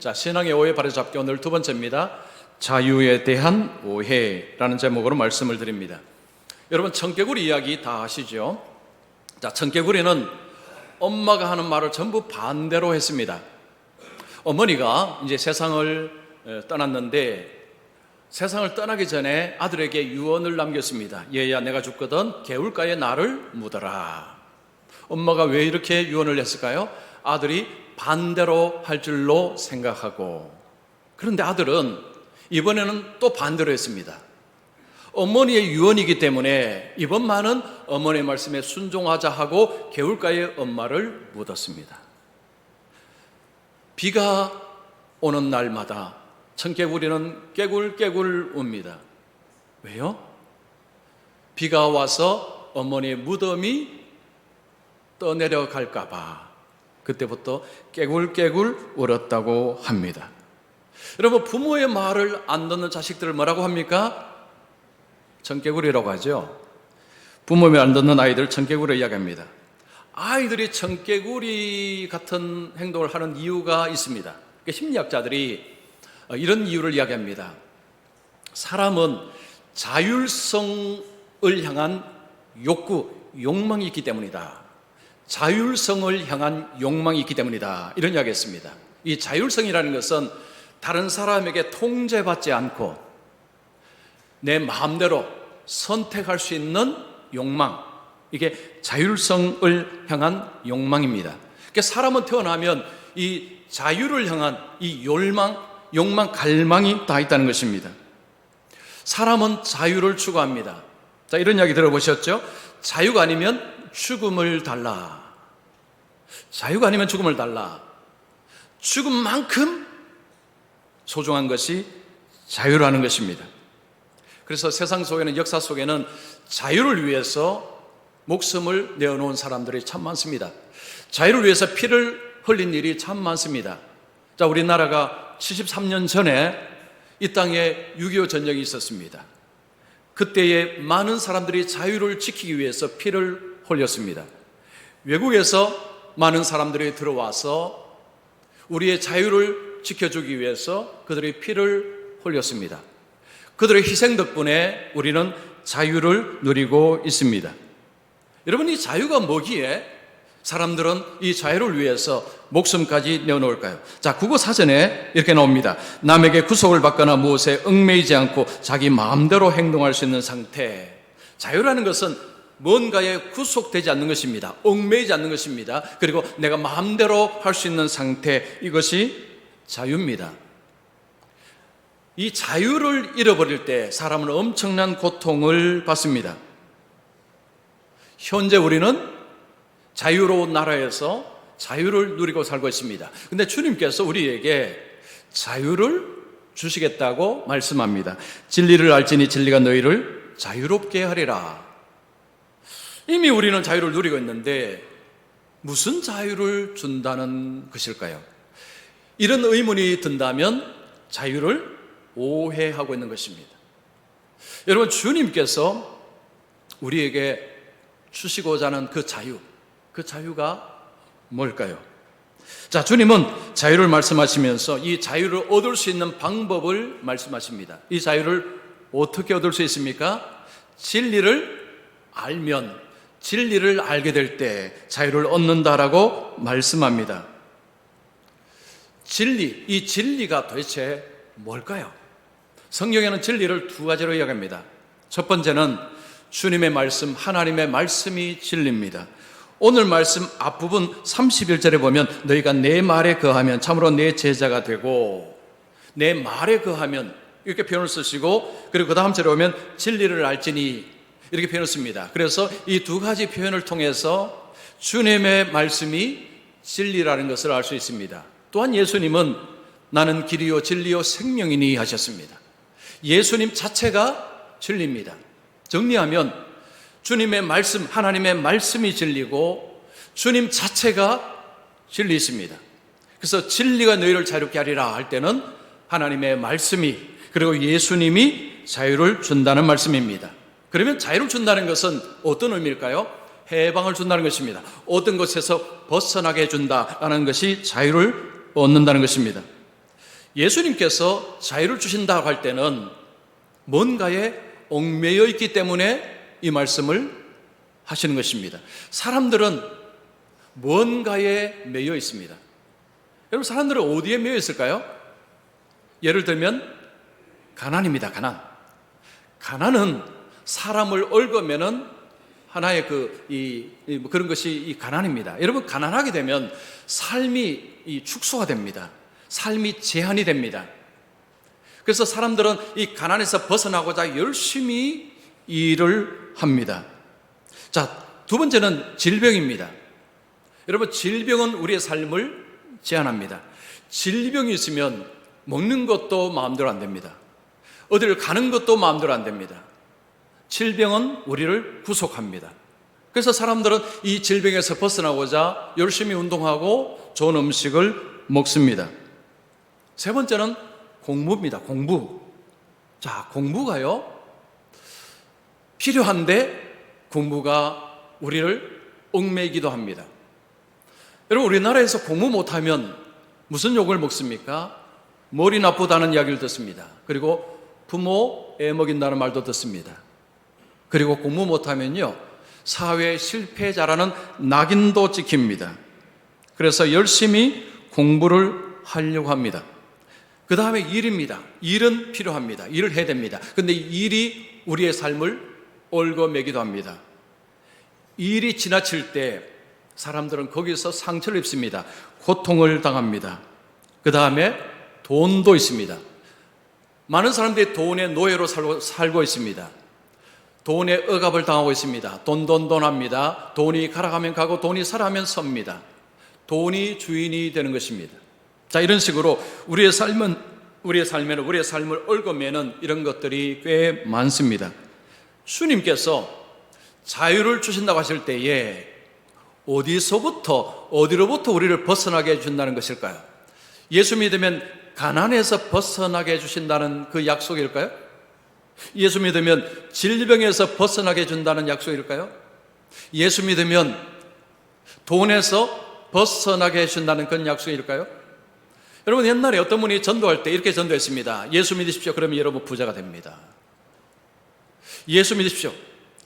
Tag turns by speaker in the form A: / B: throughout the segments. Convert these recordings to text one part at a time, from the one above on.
A: 자, 신앙의 오해 바로잡기 오늘 두 번째입니다. 자유에 대한 오해라는 제목으로 말씀을 드립니다. 여러분, 청개구리 이야기 다 아시죠? 자, 청개구리는 엄마가 하는 말을 전부 반대로 했습니다. 어머니가 이제 세상을 어, 떠났는데 세상을 떠나기 전에 아들에게 유언을 남겼습니다. 얘야, 내가 죽거든 개울가에 나를 묻어라. 엄마가 왜 이렇게 유언을 했을까요? 아들이 반대로 할 줄로 생각하고 그런데 아들은 이번에는 또 반대로 했습니다. 어머니의 유언이기 때문에 이번만은 어머니의 말씀에 순종하자 하고 개울가에 엄마를 묻었습니다. 비가 오는 날마다 청개구리는 깨굴깨굴 웁니다. 왜요? 비가 와서 어머니의 무덤이 떠내려갈까봐 그때부터 깨굴깨굴 울었다고 합니다. 여러분, 부모의 말을 안 듣는 자식들을 뭐라고 합니까? 청개구리라고 하죠. 부모의 말안 듣는 아이들 청개구리 이야기합니다. 아이들이 청개구리 같은 행동을 하는 이유가 있습니다. 그러니까 심리학자들이 이런 이유를 이야기합니다. 사람은 자율성을 향한 욕구, 욕망이 있기 때문이다. 자율성을 향한 욕망이 있기 때문이다. 이런 이야기 했습니다. 이 자율성이라는 것은 다른 사람에게 통제받지 않고 내 마음대로 선택할 수 있는 욕망. 이게 자율성을 향한 욕망입니다. 그러니까 사람은 태어나면 이 자유를 향한 이 욕망, 욕망, 갈망이 다 있다는 것입니다. 사람은 자유를 추구합니다. 자, 이런 이야기 들어보셨죠? 자유가 아니면 죽음을 달라. 자유가 아니면 죽음을 달라. 죽음만큼 소중한 것이 자유라는 것입니다. 그래서 세상 속에는 역사 속에는 자유를 위해서 목숨을 내어놓은 사람들이 참 많습니다. 자유를 위해서 피를 흘린 일이 참 많습니다. 자, 우리나라가 73년 전에 이 땅에 6.25 전쟁이 있었습니다. 그때에 많은 사람들이 자유를 지키기 위해서 피를 흘렸습니다. 외국에서 많은 사람들이 들어와서 우리의 자유를 지켜주기 위해서 그들의 피를 흘렸습니다. 그들의 희생 덕분에 우리는 자유를 누리고 있습니다. 여러분, 이 자유가 뭐기에 사람들은 이 자유를 위해서 목숨까지 내어놓을까요? 자, 국어 사전에 이렇게 나옵니다. 남에게 구속을 받거나 무엇에 얽매이지 않고 자기 마음대로 행동할 수 있는 상태. 자유라는 것은 뭔가에 구속되지 않는 것입니다. 얽매이지 않는 것입니다. 그리고 내가 마음대로 할 수 있는 상태. 이것이 자유입니다. 이 자유를 잃어버릴 때 사람은 엄청난 고통을 받습니다. 현재 우리는 자유로운 나라에서 자유를 누리고 살고 있습니다. 근데 주님께서 우리에게 자유를 주시겠다고 말씀합니다. 진리를 알지니 진리가 너희를 자유롭게 하리라. 이미 우리는 자유를 누리고 있는데 무슨 자유를 준다는 것일까요? 이런 의문이 든다면 자유를 오해하고 있는 것입니다. 여러분, 주님께서 우리에게 주시고자 하는 그 자유, 그 자유가 뭘까요? 자, 주님은 자유를 말씀하시면서 이 자유를 얻을 수 있는 방법을 말씀하십니다. 이 자유를 어떻게 얻을 수 있습니까? 진리를 알면, 진리를 알게 될 때 자유를 얻는다라고 말씀합니다. 진리, 이 진리가 도대체 뭘까요? 성경에는 진리를 두 가지로 이야기합니다. 첫 번째는 주님의 말씀, 하나님의 말씀이 진리입니다. 오늘 말씀 앞부분 31절에 보면 너희가 내 말에 거하면 참으로 내 제자가 되고 내 말에 거하면 이렇게 표현을 쓰시고 그리고 그 다음 절에 보면 진리를 알지니 이렇게 표현을 씁니다. 그래서 이 두 가지 표현을 통해서 주님의 말씀이 진리라는 것을 알 수 있습니다. 또한 예수님은 나는 길이요 진리요 생명이니 하셨습니다. 예수님 자체가 진리입니다. 정리하면 주님의 말씀, 하나님의 말씀이 진리고 주님 자체가 진리있습니다. 그래서 진리가 너희를 자유롭게 하리라 할 때는 하나님의 말씀이 그리고 예수님이 자유를 준다는 말씀입니다. 그러면 자유를 준다는 것은 어떤 의미일까요? 해방을 준다는 것입니다. 어떤 것에서 벗어나게 해준다라는 것이 자유를 얻는다는 것입니다. 예수님께서 자유를 주신다고 할 때는 뭔가에 얽매여 있기 때문에 이 말씀을 하시는 것입니다. 사람들은 뭔가에 매여 있습니다. 여러분, 사람들은 어디에 매여 있을까요? 예를 들면, 가난입니다, 가난. 가난은 사람을 얽으면은 하나의 그, 이, 이 그런 것이 이 가난입니다. 여러분, 가난하게 되면 삶이 이 축소가 됩니다. 삶이 제한이 됩니다. 그래서 사람들은 이 가난에서 벗어나고자 열심히 일을 합니다. 자, 두 번째는 질병입니다. 여러분, 질병은 우리의 삶을 제한합니다. 질병이 있으면 먹는 것도 마음대로 안 됩니다. 어디를 가는 것도 마음대로 안 됩니다. 질병은 우리를 구속합니다. 그래서 사람들은 이 질병에서 벗어나고자 열심히 운동하고 좋은 음식을 먹습니다. 세 번째는 공부입니다. 공부. 자, 공부가요. 필요한데 공부가 우리를 얽매기도 합니다. 여러분, 우리나라에서 공부 못하면 무슨 욕을 먹습니까? 머리 나쁘다는 이야기를 듣습니다. 그리고 부모 애 먹인다는 말도 듣습니다. 그리고 공부 못하면요, 사회 실패자라는 낙인도 찍힙니다. 그래서 열심히 공부를 하려고 합니다. 그 다음에 일입니다. 일은 필요합니다. 일을 해야 됩니다. 근데 일이 우리의 삶을 얽어매기도 합니다. 일이 지나칠 때 사람들은 거기서 상처를 입습니다. 고통을 당합니다. 그 다음에 돈도 있습니다. 많은 사람들이 돈의 노예로 살고, 살고 있습니다. 돈의 억압을 당하고 있습니다. 돈, 돈, 돈 합니다. 돈이 가라가면 가고 돈이 살아면 섭니다. 돈이 주인이 되는 것입니다. 자, 이런 식으로 우리의 삶은, 우리의 삶에는, 우리의 삶을 얽어매는 이런 것들이 꽤 많습니다. 주님께서 자유를 주신다고 하실 때에 어디서부터, 어디로부터 우리를 벗어나게 해준다는 것일까요? 예수 믿으면 가난에서 벗어나게 해주신다는 그 약속일까요? 예수 믿으면 질병에서 벗어나게 해준다는 약속일까요? 예수 믿으면 돈에서 벗어나게 해준다는 그런 약속일까요? 여러분 옛날에 어떤 분이 전도할 때 이렇게 전도했습니다. 예수 믿으십시오. 그러면 여러분 부자가 됩니다. 예수 믿으십시오.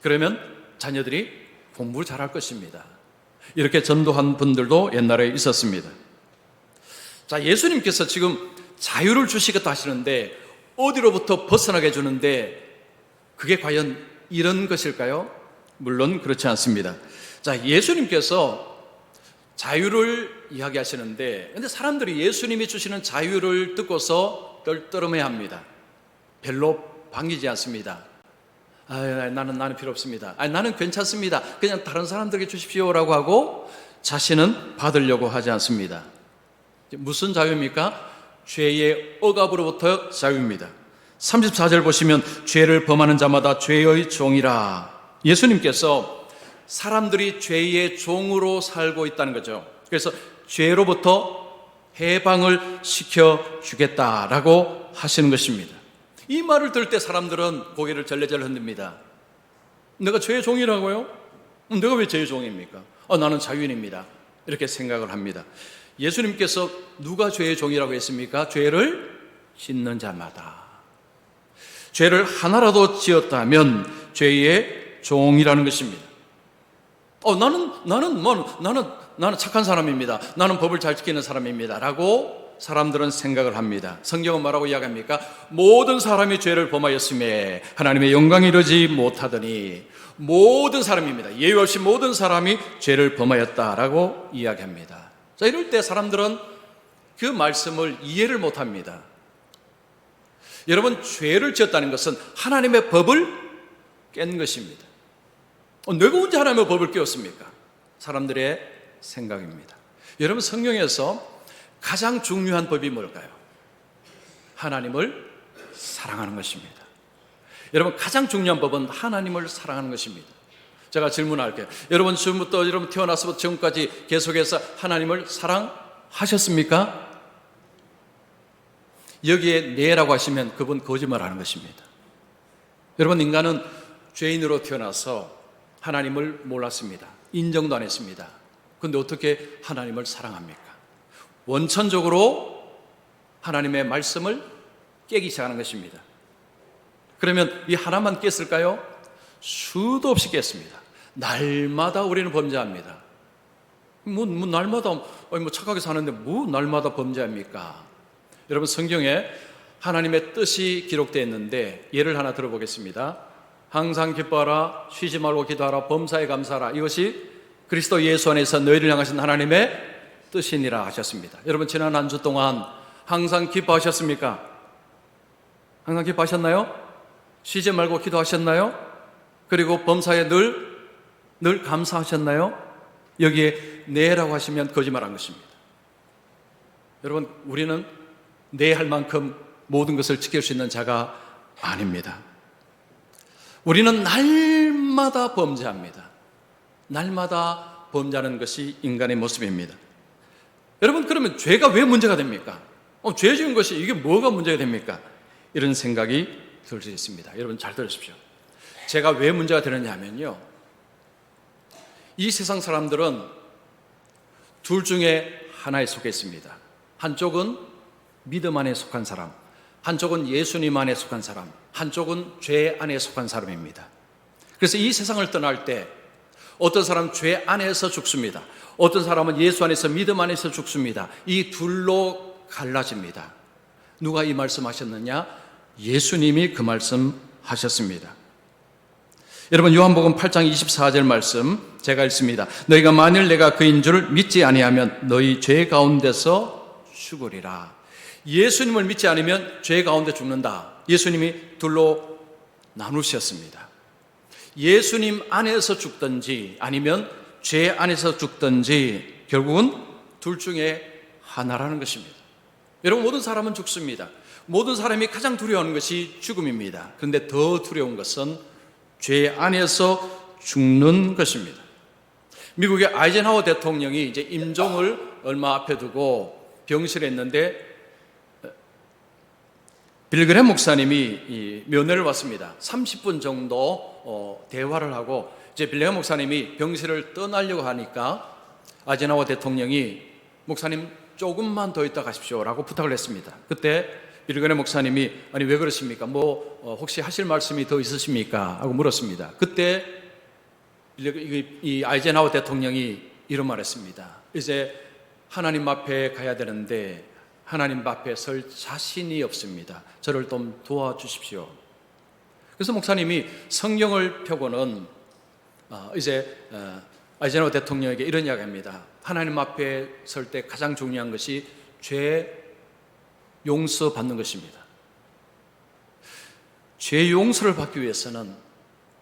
A: 그러면 자녀들이 공부를 잘할 것입니다. 이렇게 전도한 분들도 옛날에 있었습니다. 자, 예수님께서 지금 자유를 주시겠다 하시는데 어디로부터 벗어나게 해주는데 그게 과연 이런 것일까요? 물론 그렇지 않습니다. 자, 예수님께서 자유를 이야기하시는데 근데 사람들이 예수님이 주시는 자유를 듣고서 떨떠름해 합니다. 별로 반기지 않습니다. 아, 나는 나는 필요 없습니다. 아, 나는 괜찮습니다. 그냥 다른 사람들에게 주십시오라고 하고 자신은 받으려고 하지 않습니다. 무슨 자유입니까? 죄의 억압으로부터 자유입니다. 34절 보시면 죄를 범하는 자마다 죄의 종이라. 예수님께서 사람들이 죄의 종으로 살고 있다는 거죠. 그래서 죄로부터 해방을 시켜 주겠다라고 하시는 것입니다. 이 말을 들을 때 사람들은 고개를 절레절레 흔듭니다. 내가 죄의 종이라고요? 내가 왜 죄의 종입니까? 어, 나는 자유인입니다. 이렇게 생각을 합니다. 예수님께서 누가 죄의 종이라고 했습니까? 죄를 짓는 자마다. 죄를 하나라도 지었다면 죄의 종이라는 것입니다. 어, 나는, 나는, 뭐, 나는, 나는 착한 사람입니다. 나는 법을 잘 지키는 사람입니다. 라고 사람들은 생각을 합니다. 성경은 뭐라고 이야기합니까? 모든 사람이 죄를 범하였음에 하나님의 영광이 이르지 못하더니 모든 사람입니다. 예외 없이 모든 사람이 죄를 범하였다라고 이야기합니다. 자, 이럴 때 사람들은 그 말씀을 이해를 못 합니다. 여러분, 죄를 지었다는 것은 하나님의 법을 깬 것입니다. 어, 내가 언제 하나님의 법을 깨웠습니까? 사람들의 생각입니다. 여러분, 성경에서 가장 중요한 법이 뭘까요? 하나님을 사랑하는 것입니다. 여러분, 가장 중요한 법은 하나님을 사랑하는 것입니다. 제가 질문할게요. 여러분, 지금부터 여러분 태어나서부터 지금까지 계속해서 하나님을 사랑하셨습니까? 여기에 네라고 하시면 그분 거짓말 하는 것입니다. 여러분, 인간은 죄인으로 태어나서 하나님을 몰랐습니다. 인정도 안 했습니다. 근데 어떻게 하나님을 사랑합니까? 원천적으로 하나님의 말씀을 깨기 시작하는 것입니다. 그러면 이 하나만 깼을까요? 수도 없이 깼습니다. 날마다 우리는 범죄합니다. 뭐, 뭐 날마다 뭐 착하게 사는데 뭐 날마다 범죄합니까? 여러분 성경에 하나님의 뜻이 기록되어 있는데 예를 하나 들어보겠습니다. 항상 기뻐하라, 쉬지 말고 기도하라, 범사에 감사하라. 이것이 그리스도 예수 안에서 너희를 향하신 하나님의 뜻이니라 하셨습니다. 여러분 지난 한 주 동안 항상 기뻐하셨습니까? 항상 기뻐하셨나요? 쉬지 말고 기도하셨나요? 그리고 범사에 늘, 늘 감사하셨나요? 여기에 네라고 하시면 거짓말한 것입니다. 여러분, 우리는 네 할 만큼 모든 것을 지킬 수 있는 자가 아닙니다. 우리는 날마다 범죄합니다. 날마다 범죄하는 것이 인간의 모습입니다. 여러분, 그러면 죄가 왜 문제가 됩니까? 어, 죄 지은 것이 이게 뭐가 문제가 됩니까? 이런 생각이 들 수 있습니다. 여러분 잘 들으십시오. 제가 왜 문제가 되느냐 하면요. 이 세상 사람들은 둘 중에 하나에 속해 있습니다. 한쪽은 믿음 안에 속한 사람, 한쪽은 예수님 안에 속한 사람, 한쪽은 죄 안에 속한 사람입니다. 그래서 이 세상을 떠날 때 어떤 사람은 죄 안에서 죽습니다. 어떤 사람은 예수 안에서 믿음 안에서 죽습니다. 이 둘로 갈라집니다. 누가 이 말씀 하셨느냐? 예수님이 그 말씀 하셨습니다. 여러분 요한복음 8장 24절 말씀 제가 읽습니다. 너희가 만일 내가 그인 줄 믿지 아니하면 너희 죄 가운데서 죽으리라. 예수님을 믿지 않으면 죄 가운데 죽는다. 예수님이 둘로 나누셨습니다. 예수님 안에서 죽든지 아니면 죄 안에서 죽든지 결국은 둘 중에 하나라는 것입니다. 여러분 모든 사람은 죽습니다. 모든 사람이 가장 두려워하는 것이 죽음입니다. 그런데 더 두려운 것은 죄 안에서 죽는 것입니다. 미국의 아이젠하워 대통령이 이제 임종을 얼마 앞에 두고 병실에 있는데 빌그램 목사님이 면회를 왔습니다. 30분 정도 어, 대화를 하고 이제 빌그램 목사님이 병실을 떠나려고 하니까 아이젠하워 대통령이 목사님 조금만 더 있다 가십시오라고 부탁을 했습니다. 그때 빌그램 목사님이 아니 왜 그러십니까? 뭐 어, 혹시 하실 말씀이 더 있으십니까? 하고 물었습니다. 그때 이 아이젠하워 대통령이 이런 말했습니다. 이제 하나님 앞에 가야 되는데 하나님 앞에 설 자신이 없습니다. 저를 좀 도와주십시오. 그래서 목사님이 성경을 펴고는 어, 이제 어, 아이젠하워 대통령에게 이런 이야기합니다. 하나님 앞에 설 때 가장 중요한 것이 죄 용서받는 것입니다. 죄 용서를 받기 위해서는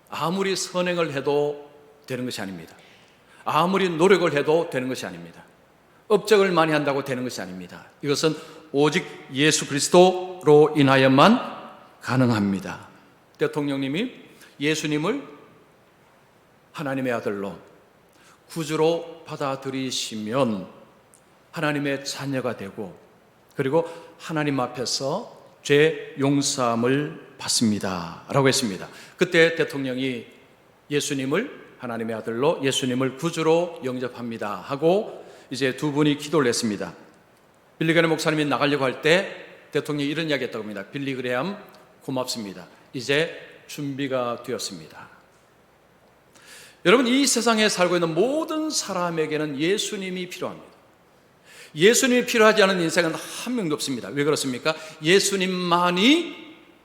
A: 아무리 선행을 해도 되는 것이 아닙니다. 아무리 노력을 해도 되는 것이 아닙니다. 업적을 많이 한다고 되는 것이 아닙니다. 이것은 오직 예수 그리스도로 인하여만 가능합니다. 대통령님이 예수님을 하나님의 아들로 구주로 받아들이시면 하나님의 자녀가 되고 그리고 하나님 앞에서 죄 용서함을 받습니다. 라고 했습니다. 그때 대통령이 예수님을 하나님의 아들로 예수님을 구주로 영접합니다. 하고 이제 두 분이 기도를 했습니다. 빌리그레 목사님이 나가려고 할 때 대통령이 이런 이야기 했다고 합니다. 빌리그레암 고맙습니다. 이제 준비가 되었습니다. 여러분, 이 세상에 살고 있는 모든 사람에게는 예수님이 필요합니다. 예수님이 필요하지 않은 인생은 한 명도 없습니다. 왜 그렇습니까? 예수님만이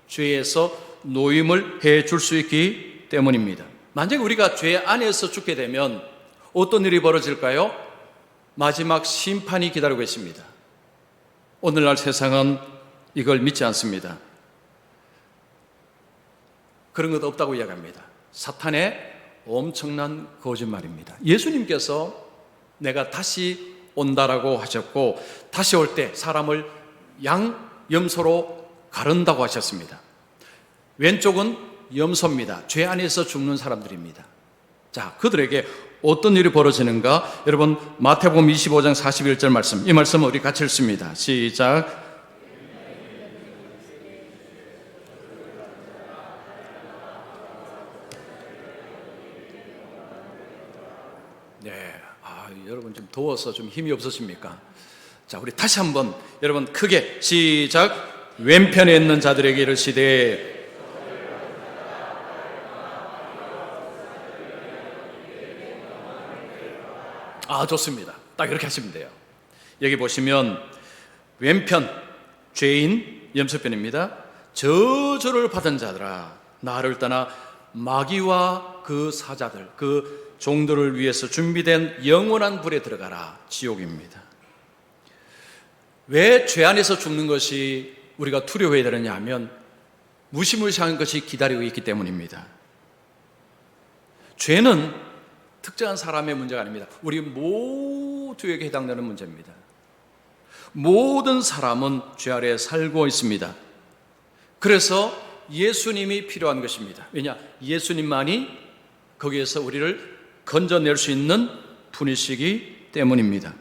A: 죄에서 노임을 해 줄 수 있기 때문입니다. 만약에 우리가 죄 안에서 죽게 되면 어떤 일이 벌어질까요? 마지막 심판이 기다리고 있습니다. 오늘날 세상은 이걸 믿지 않습니다. 그런 것 없다고 이야기합니다. 사탄의 엄청난 거짓말입니다. 예수님께서 내가 다시 온다라고 하셨고 다시 올 때 사람을 양 염소로 가른다고 하셨습니다. 왼쪽은 염소입니다. 죄 안에서 죽는 사람들입니다. 자, 그들에게 어떤 일이 벌어지는가? 여러분, 마태복음 25장 41절 말씀. 이 말씀 우리 같이 읽습니다. 시작. 네. 아, 여러분 좀 더워서 좀 힘이 없으십니까? 자, 우리 다시 한번 여러분 크게 시작. 왼편에 있는 자들에게 이르시되 아, 좋습니다. 딱 이렇게 하시면 돼요. 여기 보시면 왼편 죄인 염소편입니다. 저주를 받은 자들아 나를 떠나 마귀와 그 사자들 그 종들을 위해서 준비된 영원한 불에 들어가라 지옥입니다. 왜 죄 안에서 죽는 것이 우리가 두려워해야 되느냐 하면 무시무시한 것이 기다리고 있기 때문입니다. 죄는 특정한 사람의 문제가 아닙니다. 우리 모두에게 해당되는 문제입니다. 모든 사람은 죄 아래 살고 있습니다. 그래서 예수님이 필요한 것입니다. 왜냐? 예수님만이 거기에서 우리를 건져낼 수 있는 분이시기 때문입니다.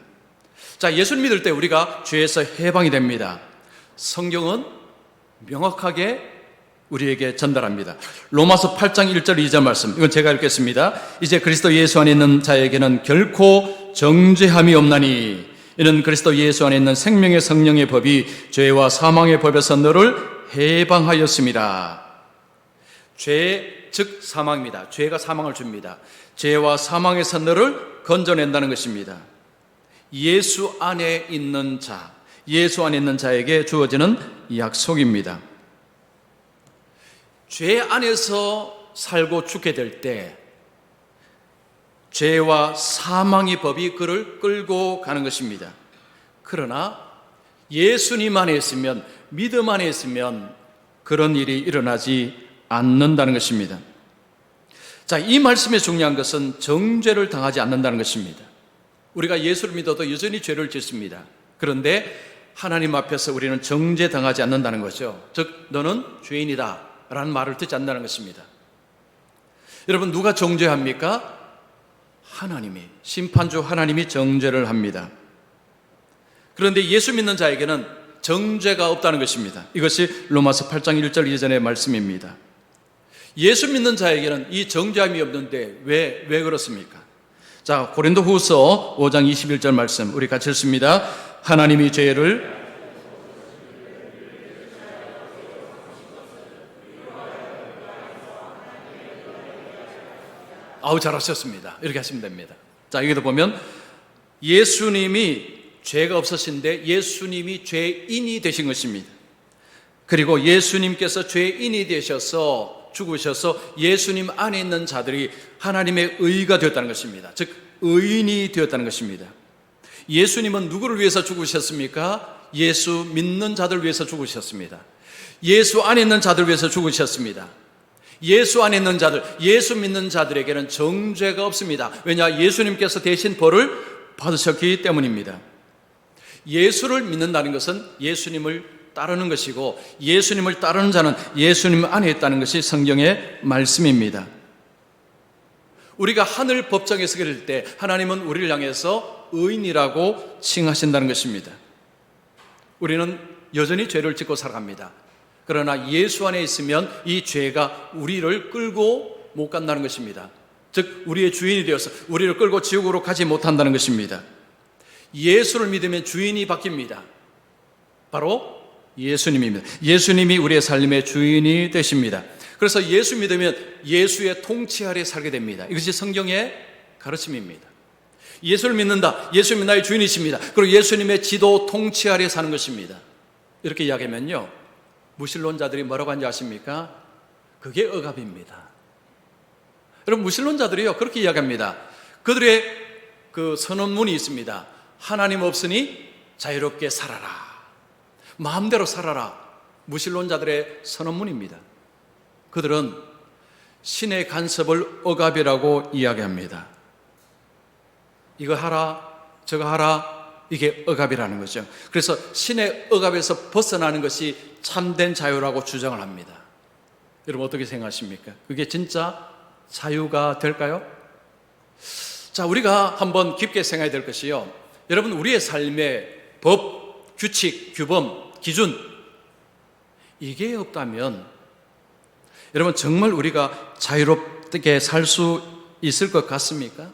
A: 자, 예수 믿을 때 우리가 죄에서 해방이 됩니다. 성경은 명확하게 우리에게 전달합니다. 로마서 8장 1절 2절 말씀. 이건 제가 읽겠습니다. 이제 그리스도 예수 안에 있는 자에게는 결코 정죄함이 없나니 이는 그리스도 예수 안에 있는 생명의 성령의 법이 죄와 사망의 법에서 너를 해방하였습니다. 죄, 즉 사망입니다. 죄가 사망을 줍니다. 죄와 사망에서 너를 건져낸다는 것입니다. 예수 안에 있는 자, 예수 안에 있는 자에게 주어지는 약속입니다. 죄 안에서 살고 죽게 될 때, 죄와 사망의 법이 그를 끌고 가는 것입니다. 그러나 예수님 안에 있으면, 믿음 안에 있으면 그런 일이 일어나지 않는다는 것입니다. 자, 이 말씀의 중요한 것은 정죄를 당하지 않는다는 것입니다. 우리가 예수를 믿어도 여전히 죄를 짓습니다. 그런데 하나님 앞에서 우리는 정죄 당하지 않는다는 거죠. 즉, 너는 죄인이다. 라는 말을 듣지 않는다는 것입니다. 여러분, 누가 정죄합니까? 하나님이, 심판주 하나님이 정죄를 합니다. 그런데 예수 믿는 자에게는 정죄가 없다는 것입니다. 이것이 로마서 8장 1절 이전의 말씀입니다. 예수 믿는 자에게는 이 정죄함이 없는데 왜, 왜 그렇습니까? 자, 고린도 후서 5장 21절 말씀, 우리 같이 읽습니다. 하나님이 죄를 아우 잘하셨습니다. 이렇게 하시면 됩니다. 자 여기도 보면 예수님이 죄가 없으신데 예수님이 죄인이 되신 것입니다. 그리고 예수님께서 죄인이 되셔서 죽으셔서 예수님 안에 있는 자들이 하나님의 의가 되었다는 것입니다. 즉 의인이 되었다는 것입니다. 예수님은 누구를 위해서 죽으셨습니까? 예수 믿는 자들 위해서 죽으셨습니다. 예수 안에 있는 자들 위해서 죽으셨습니다. 예수 안에 있는 자들, 예수 믿는 자들에게는 정죄가 없습니다. 왜냐? 예수님께서 대신 벌을 받으셨기 때문입니다. 예수를 믿는다는 것은 예수님을 따르는 것이고 예수님을 따르는 자는 예수님 안에 있다는 것이 성경의 말씀입니다. 우리가 하늘 법정에서 그럴 때 하나님은 우리를 향해서 의인이라고 칭하신다는 것입니다. 우리는 여전히 죄를 짓고 살아갑니다. 그러나 예수 안에 있으면 이 죄가 우리를 끌고 못 간다는 것입니다. 즉, 우리의 주인이 되어서 우리를 끌고 지옥으로 가지 못한다는 것입니다. 예수를 믿으면 주인이 바뀝니다. 바로 예수님입니다. 예수님이 우리의 삶의 주인이 되십니다. 그래서 예수 믿으면 예수의 통치 아래 살게 됩니다. 이것이 성경의 가르침입니다. 예수를 믿는다. 예수님이 나의 주인이십니다. 그리고 예수님의 지도 통치 아래 사는 것입니다. 이렇게 이야기하면요. 무신론자들이 뭐라고 하는지 아십니까? 그게 억압입니다. 여러분, 무신론자들이요, 그렇게 이야기합니다. 그들의 그 선언문이 있습니다. 하나님 없으니 자유롭게 살아라. 마음대로 살아라. 무신론자들의 선언문입니다. 그들은 신의 간섭을 억압이라고 이야기합니다. 이거 하라, 저거 하라, 이게 억압이라는 거죠. 그래서 신의 억압에서 벗어나는 것이 참된 자유라고 주장을 합니다. 여러분 어떻게 생각하십니까? 그게 진짜 자유가 될까요? 자, 우리가 한번 깊게 생각해야 될 것이요. 여러분, 우리의 삶에 법, 규칙, 규범, 기준, 이게 없다면, 여러분, 정말 우리가 자유롭게 살 수 있을 것 같습니까?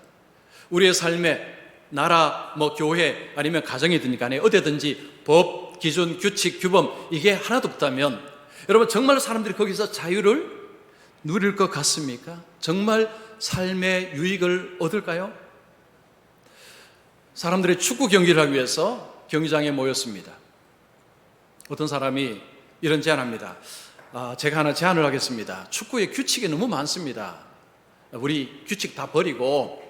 A: 우리의 삶에 나라, 뭐 교회 아니면 가정이든 간에 어디든지 법, 기준, 규칙, 규범 이게 하나도 없다면 여러분 정말 사람들이 거기서 자유를 누릴 것 같습니까? 정말 삶의 유익을 얻을까요? 사람들이 축구 경기를 하기 위해서 경기장에 모였습니다. 어떤 사람이 이런 제안합니다. 아, 제가 하나 제안을 하겠습니다. 축구의 규칙이 너무 많습니다. 우리 규칙 다 버리고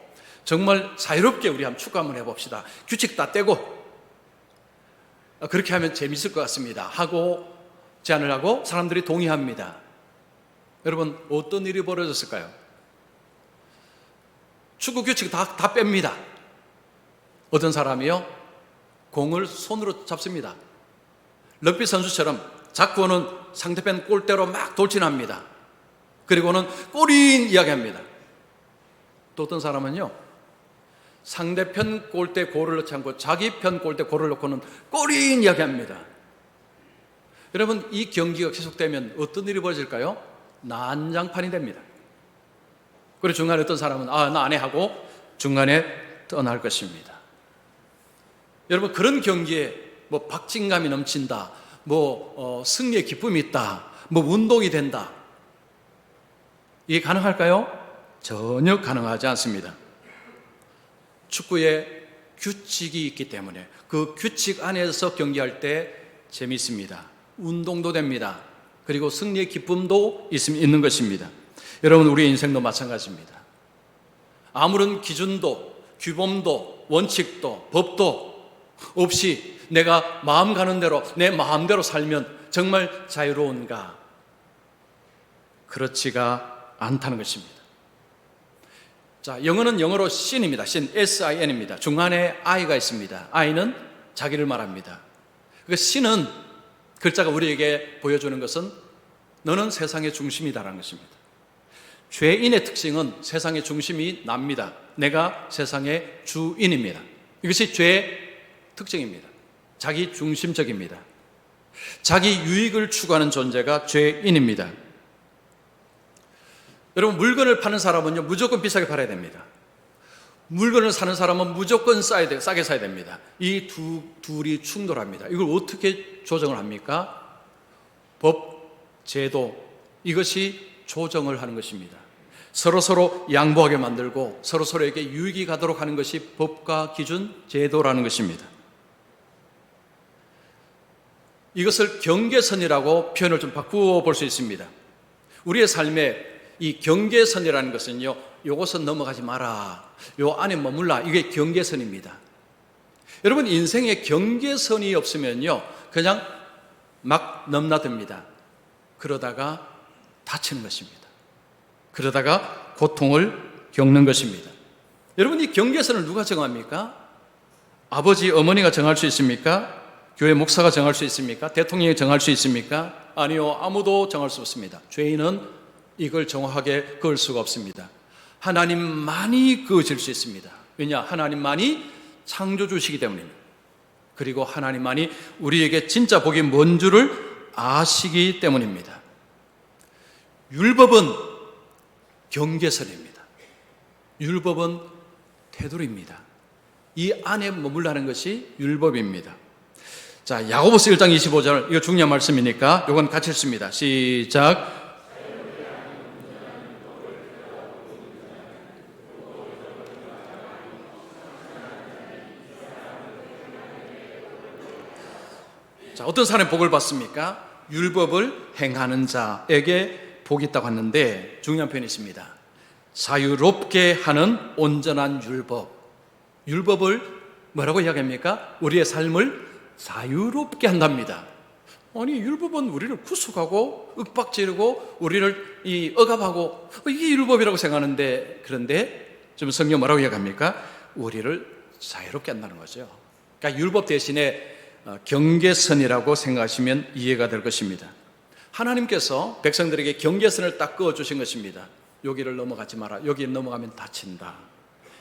A: 정말 자유롭게 우리 한번 축구 한번 해봅시다. 규칙 다 떼고 아, 그렇게 하면 재밌을 것 같습니다. 하고 제안을 하고 사람들이 동의합니다. 여러분 어떤 일이 벌어졌을까요? 축구 규칙 다, 다 뺍니다. 어떤 사람이요? 공을 손으로 잡습니다. 럭비 선수처럼 잡고는 상대편 골대로 막 돌진합니다. 그리고는 골인 이야기합니다. 또 어떤 사람은요, 상대편 골대 골을 넣지 않고 자기 편 골대 골을 넣고는 골인 이야기합니다. 여러분, 이 경기가 계속되면 어떤 일이 벌어질까요? 난장판이 됩니다. 그리고 중간에 어떤 사람은 아, 나 안 해 하고 중간에 떠날 것입니다. 여러분, 그런 경기에 뭐 박진감이 넘친다, 뭐 어, 승리의 기쁨이 있다, 뭐 운동이 된다. 이게 가능할까요? 전혀 가능하지 않습니다. 축구에 규칙이 있기 때문에 그 규칙 안에서 경기할 때 재미있습니다. 운동도 됩니다. 그리고 승리의 기쁨도 있- 있는 것입니다. 여러분, 우리 인생도 마찬가지입니다. 아무런 기준도, 규범도, 원칙도, 법도 없이 내가 마음 가는 대로, 내 마음대로 살면 정말 자유로운가? 그렇지가 않다는 것입니다. 자, 영어는 영어로 sin입니다. sin, S-I-N입니다. 중간에 I가 있습니다. I는 자기를 말합니다. 그 sin은 글자가 우리에게 보여주는 것은 너는 세상의 중심이다라는 것입니다. 죄인의 특징은 세상의 중심이 납니다. 내가 세상의 주인입니다. 이것이 죄의 특징입니다. 자기 중심적입니다. 자기 유익을 추구하는 존재가 죄인입니다. 여러분, 물건을 파는 사람은요, 무조건 비싸게 팔아야 됩니다. 물건을 사는 사람은 무조건 싸야 돼, 싸게 사야 됩니다. 이 두, 둘이 충돌합니다. 이걸 어떻게 조정을 합니까? 법, 제도, 이것이 조정을 하는 것입니다. 서로 서로 양보하게 만들고 서로 서로에게 유익이 가도록 하는 것이 법과 기준, 제도라는 것입니다. 이것을 경계선이라고 표현을 좀 바꾸어 볼 수 있습니다. 우리의 삶에 이 경계선이라는 것은요, 요것은 넘어가지 마라. 요 안에 머물라. 이게 경계선입니다. 여러분, 인생에 경계선이 없으면요, 그냥 막 넘나듭니다. 그러다가 다치는 것입니다. 그러다가 고통을 겪는 것입니다. 여러분, 이 경계선을 누가 정합니까? 아버지, 어머니가 정할 수 있습니까? 교회 목사가 정할 수 있습니까? 대통령이 정할 수 있습니까? 아니요, 아무도 정할 수 없습니다. 죄인은 이걸 정확하게 그을 수가 없습니다. 하나님만이 그으실 수 있습니다. 왜냐? 하나님만이 창조주시기 때문입니다. 그리고 하나님만이 우리에게 진짜 복이 뭔 줄을 아시기 때문입니다. 율법은 경계선입니다. 율법은 테두리입니다. 이 안에 머물라는 것이 율법입니다. 자, 야고보스 1장 25절 이거 중요한 말씀이니까 이건 같이 읽습니다. 시작. 자, 어떤 사람이 복을 받습니까? 율법을 행하는 자에게 복이 있다고 하는데 중요한 표현이 있습니다. 자유롭게 하는 온전한 율법. 율법을 뭐라고 이야기합니까? 우리의 삶을 자유롭게 한답니다. 아니 율법은 우리를 구속하고 윽박지르고 우리를 이 억압하고 이게 율법이라고 생각하는데 그런데 좀 성경 뭐라고 이야기합니까? 우리를 자유롭게 한다는 거죠. 그러니까 율법 대신에 어, 경계선이라고 생각하시면 이해가 될 것입니다. 하나님께서 백성들에게 경계선을 딱 그어 주신 것입니다. 여기를 넘어가지 마라. 여기 넘어가면 다친다.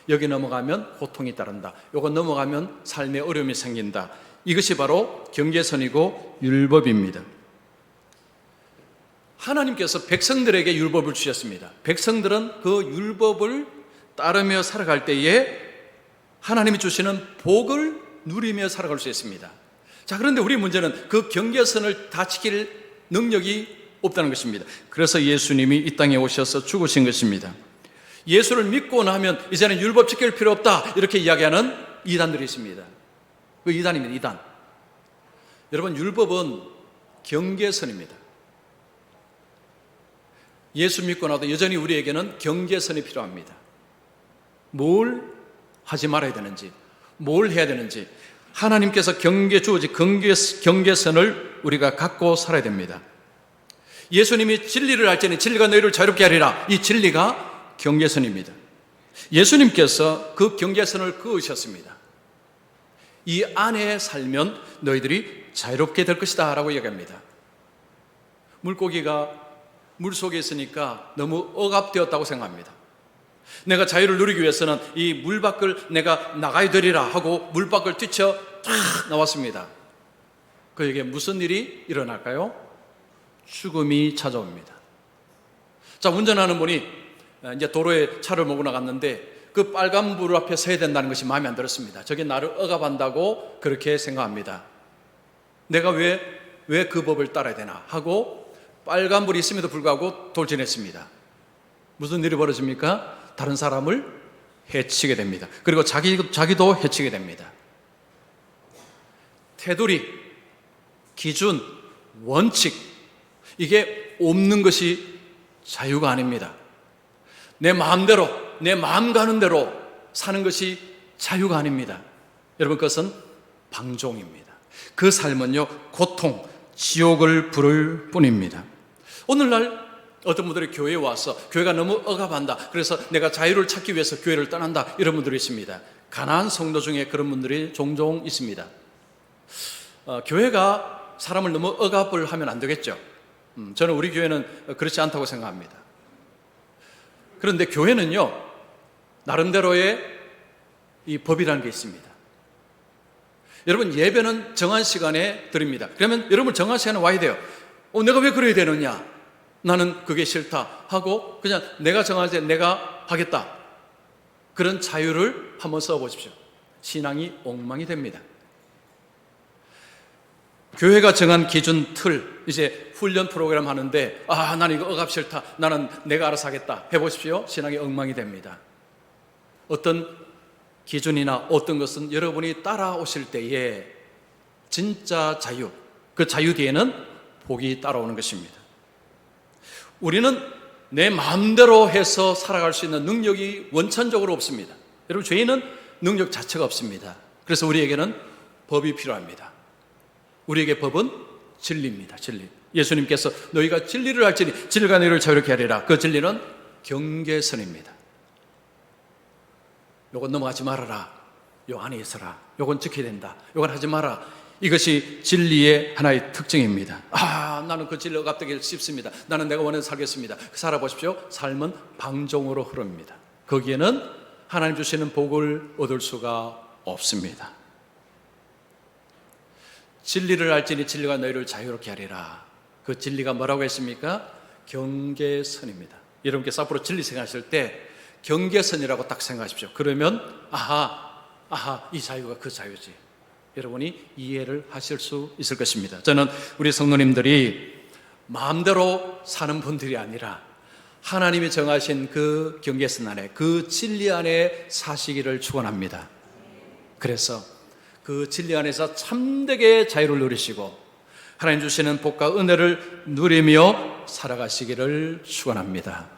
A: 여기 넘어가면 고통이 따른다. 요거 넘어가면 삶에 어려움이 생긴다. 이것이 바로 경계선이고 율법입니다. 하나님께서 백성들에게 율법을 주셨습니다. 백성들은 그 율법을 따르며 살아갈 때에 하나님이 주시는 복을 누리며 살아갈 수 있습니다. 자, 그런데 우리 문제는 그 경계선을 다 지킬 능력이 없다는 것입니다. 그래서 예수님이 이 땅에 오셔서 죽으신 것입니다. 예수를 믿고 나면 이제는 율법 지킬 필요 없다. 이렇게 이야기하는 이단들이 있습니다. 그 이단입니다, 이단. 여러분, 율법은 경계선입니다. 예수 믿고 나도 여전히 우리에게는 경계선이 필요합니다. 뭘 하지 말아야 되는지, 뭘 해야 되는지, 하나님께서 경계 주어지 경계, 경계선을 우리가 갖고 살아야 됩니다. 예수님이 진리를 알지니 진리가 너희를 자유롭게 하리라. 이 진리가 경계선입니다. 예수님께서 그 경계선을 그으셨습니다. 이 안에 살면 너희들이 자유롭게 될 것이다 라고 얘기합니다. 물고기가 물 속에 있으니까 너무 억압되었다고 생각합니다. 내가 자유를 누리기 위해서는 이 물 밖을 내가 나가야 되리라 하고 물 밖을 뛰쳐 쫙 나왔습니다. 그에게 무슨 일이 일어날까요? 죽음이 찾아옵니다. 자, 운전하는 분이 이제 도로에 차를 몰고 나갔는데 그 빨간 불 앞에 서야 된다는 것이 마음에 안 들었습니다. 저게 나를 억압한다고 그렇게 생각합니다. 내가 왜, 왜 그 법을 따라야 되나 하고 빨간 불이 있음에도 불구하고 돌진했습니다. 무슨 일이 벌어집니까? 다른 사람을 해치게 됩니다. 그리고 자기, 자기도 해치게 됩니다. 테두리, 기준, 원칙, 이게 없는 것이 자유가 아닙니다. 내 마음대로, 내 마음 가는 대로 사는 것이 자유가 아닙니다. 여러분, 그것은 방종입니다. 그 삶은요, 고통, 지옥을 부를 뿐입니다. 오늘날 어떤 분들이 교회에 와서 교회가 너무 억압한다. 그래서 내가 자유를 찾기 위해서 교회를 떠난다. 이런 분들이 있습니다. 가난한 성도 중에 그런 분들이 종종 있습니다. 어, 교회가 사람을 너무 억압을 하면 안 되겠죠. 음, 저는 우리 교회는 그렇지 않다고 생각합니다. 그런데 교회는요, 나름대로의 이 법이라는 게 있습니다. 여러분, 예배는 정한 시간에 드립니다. 그러면 여러분 정한 시간에 와야 돼요. 어, 내가 왜 그래야 되느냐? 나는 그게 싫다 하고 그냥 내가 정할 때 내가 하겠다. 그런 자유를 한번 써보십시오. 신앙이 엉망이 됩니다. 교회가 정한 기준 틀, 이제 훈련 프로그램 하는데, 아, 나는 이거 억압 싫다. 나는 내가 알아서 하겠다. 해보십시오. 신앙이 엉망이 됩니다. 어떤 기준이나 어떤 것은 여러분이 따라오실 때에 진짜 자유, 그 자유 뒤에는 복이 따라오는 것입니다. 우리는 내 마음대로 해서 살아갈 수 있는 능력이 원천적으로 없습니다. 여러분, 죄인은 능력 자체가 없습니다. 그래서 우리에게는 법이 필요합니다. 우리에게 법은 진리입니다. 진리. 예수님께서 너희가 진리를 알지니 진리가 너희를 자유롭게 하리라. 그 진리는 경계선입니다. 요건 넘어가지 말아라. 요 안에 있어라. 요건 지켜야 된다. 요건 하지 마라. 이것이 진리의 하나의 특징입니다. 아, 나는 그 진리가 갑자기 쉽습니다. 나는 내가 원해서 살겠습니다. 살아보십시오. 삶은 방종으로 흐릅니다. 거기에는 하나님 주시는 복을 얻을 수가 없습니다. 진리를 알지니 진리가 너희를 자유롭게 하리라. 그 진리가 뭐라고 했습니까? 경계선입니다. 여러분께서 앞으로 진리 생각하실 때 경계선이라고 딱 생각하십시오. 그러면 아하, 아하, 이 자유가 그 자유지. 여러분이 이해를 하실 수 있을 것입니다. 저는 우리 성도님들이 마음대로 사는 분들이 아니라 하나님이 정하신 그 경계선 안에 그 진리 안에 사시기를 축원합니다. 그래서 그 진리 안에서 참되게 자유를 누리시고 하나님 주시는 복과 은혜를 누리며 살아가시기를 축원합니다.